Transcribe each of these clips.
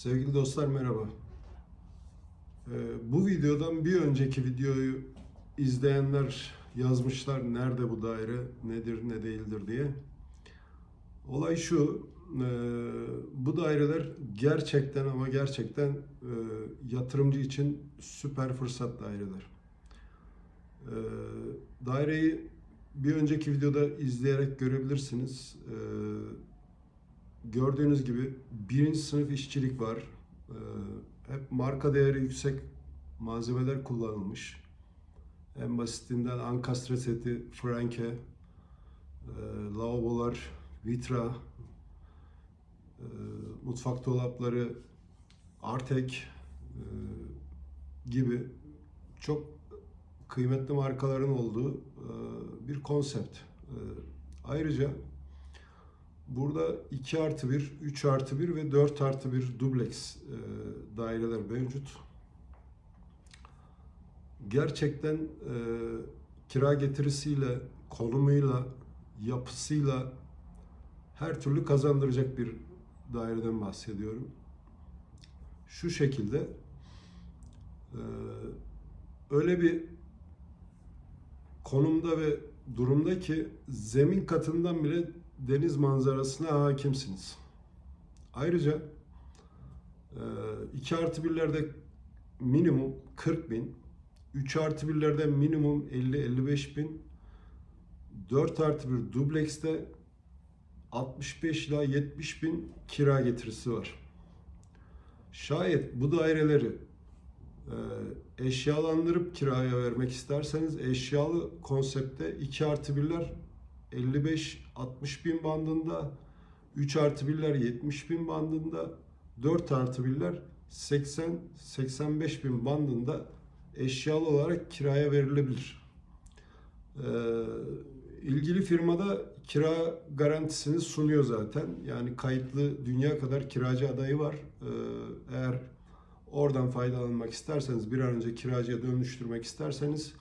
Sevgili dostlar merhaba. Ee, bu videodan bir önceki videoyu izleyenler yazmışlar nerede bu daire, nedir ne değildir diye. Olay şu, e, bu daireler gerçekten ama gerçekten e, yatırımcı için süper fırsat daireler. E, daireyi bir önceki videoda izleyerek görebilirsiniz. E, gördüğünüz gibi birinci sınıf işçilik var. Ee, hep marka değeri yüksek malzemeler kullanılmış. En basitinden ankastre seti, franke, e, lavabolar, vitra, e, mutfak dolapları, Artek e, gibi çok kıymetli markaların olduğu bir konsept. Ayrıca Burada 2 artı 1, 3 artı 1 ve 4 artı 1 dubleks e, daireler mevcut. Gerçekten e, kira getirisiyle, konumuyla, yapısıyla her türlü kazandıracak bir daireden bahsediyorum. Şu şekilde e, öyle bir konumda ve durumda ki zemin katından bile deniz manzarasına hakimsiniz. Ayrıca 2 artı birlerde minimum 40 bin, 3 artı birlerde minimum 50-55 bin, 4 artı bir dublekste 65 ila 70 bin kira getirisi var. Şayet bu daireleri e, eşyalandırıp kiraya vermek isterseniz eşyalı konsepte 2 artı birler 55-60 bin bandında, 3 artı 1'ler 70 bin bandında, 4 artı 1'ler 80-85 bin bandında eşyalı olarak kiraya verilebilir. Ee, ilgili firmada kira garantisini sunuyor zaten. Yani kayıtlı dünya kadar kiracı adayı var. Ee, eğer oradan faydalanmak isterseniz, bir an önce kiracıya dönüştürmek isterseniz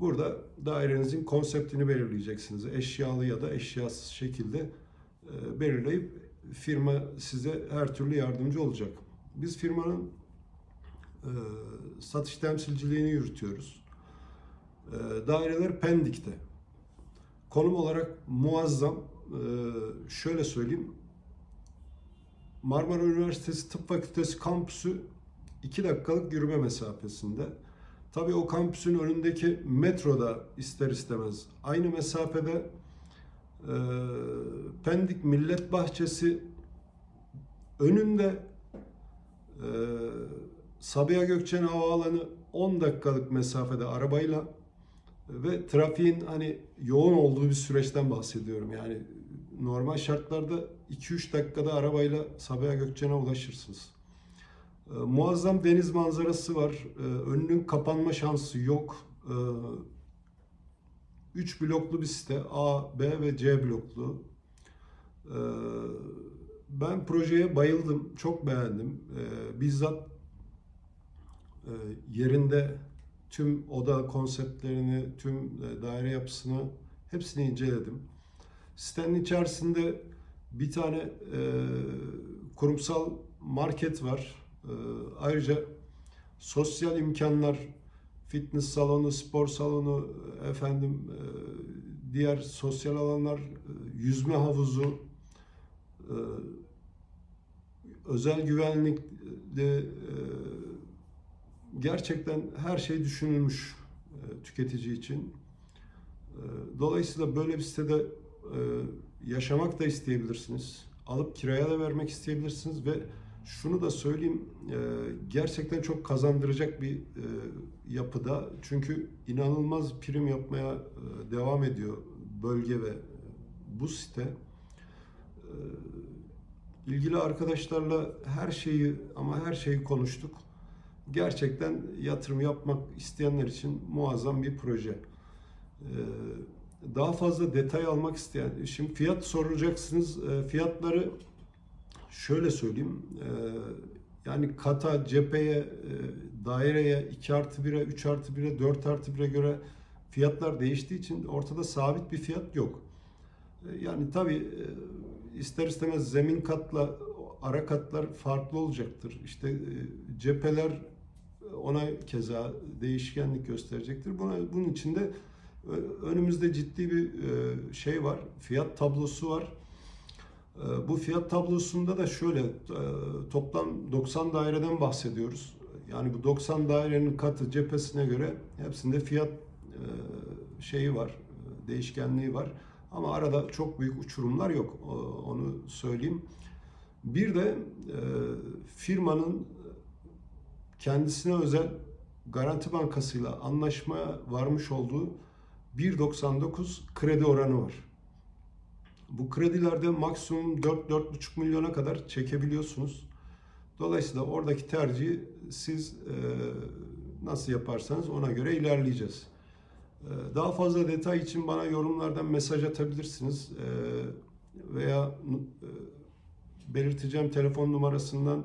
Burada dairenizin konseptini belirleyeceksiniz. Eşyalı ya da eşyasız şekilde e, belirleyip firma size her türlü yardımcı olacak. Biz firmanın e, satış temsilciliğini yürütüyoruz. E, daireler Pendik'te. Konum olarak muazzam. Şöyle söyleyeyim. Marmara Üniversitesi Tıp Fakültesi kampüsü 2 dakikalık yürüme mesafesinde. Tabii o kampüsün önündeki metroda ister istemez aynı mesafede e, Pendik Millet Bahçesi önünde e, Sabiha Gökçen Havaalanı 10 dakikalık mesafede arabayla ve trafiğin hani yoğun olduğu bir süreçten bahsediyorum. Yani normal şartlarda 2-3 dakikada arabayla Sabiha Gökçen'e ulaşırsınız. E, muazzam deniz manzarası var. E, önünün kapanma şansı yok. E, üç bloklu bir site. A, B ve C bloklu. Ben projeye bayıldım. Çok beğendim. Bizzat e, yerinde tüm oda konseptlerini, tüm e, daire yapısını hepsini inceledim. Sitenin içerisinde bir tane e, kurumsal market var. Ee, ayrıca sosyal imkanlar, fitness salonu, spor salonu, efendim e, diğer sosyal alanlar, e, yüzme havuzu, e, özel güvenlikle gerçekten her şey düşünülmüş tüketici için. Dolayısıyla böyle bir sitede yaşamak da isteyebilirsiniz. Alıp kiraya da vermek isteyebilirsiniz ve şunu da söyleyeyim, e, gerçekten çok kazandıracak bir e, yapıda. Çünkü inanılmaz prim yapmaya e, devam ediyor bölge ve bu site. ilgili arkadaşlarla her şeyi ama her şeyi konuştuk. Gerçekten yatırım yapmak isteyenler için muazzam bir proje. daha fazla detay almak isteyen, şimdi fiyat soracaksınız. fiyatları şöyle söyleyeyim. E, yani kata, cepheye, e, daireye, 2 artı 1'e, 3 artı 1'e, 4 artı 1'e göre fiyatlar değiştiği için ortada sabit bir fiyat yok. E, yani tabii ister istemez zemin katla arakatlar farklı olacaktır. İşte e, cepheler ona keza değişkenlik gösterecektir. Buna, bunun için de ö- önümüzde ciddi bir e, şey var, fiyat tablosu var. E, Bu fiyat tablosunda da şöyle e, toplam 90 daireden bahsediyoruz. Yani bu 90 dairenin katı cephesine göre hepsinde fiyat e, şeyi var, e, değişkenliği var. Ama arada çok büyük uçurumlar yok. Onu söyleyeyim. Bir de firmanın kendisine özel Garanti Bankası'yla anlaşmaya varmış olduğu 1.99 kredi oranı var. Bu kredilerde maksimum 4-4,5 milyona kadar çekebiliyorsunuz. Dolayısıyla oradaki tercihi siz e, nasıl yaparsanız ona göre ilerleyeceğiz. E, daha fazla detay için bana yorumlardan mesaj atabilirsiniz. E, veya belirteceğim telefon numarasından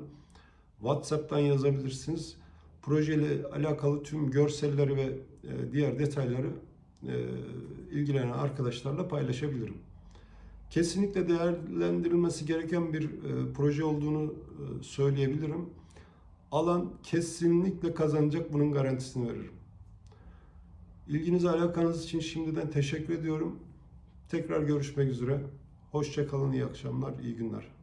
WhatsApp'tan yazabilirsiniz. Projeyle alakalı tüm görselleri ve diğer detayları ilgilenen arkadaşlarla paylaşabilirim. Kesinlikle değerlendirilmesi gereken bir e, proje olduğunu e, söyleyebilirim. Alan kesinlikle kazanacak bunun garantisini veririm. İlginiz alakanız için şimdiden teşekkür ediyorum. Tekrar görüşmek üzere. Hoşça kalın, iyi akşamlar, iyi günler.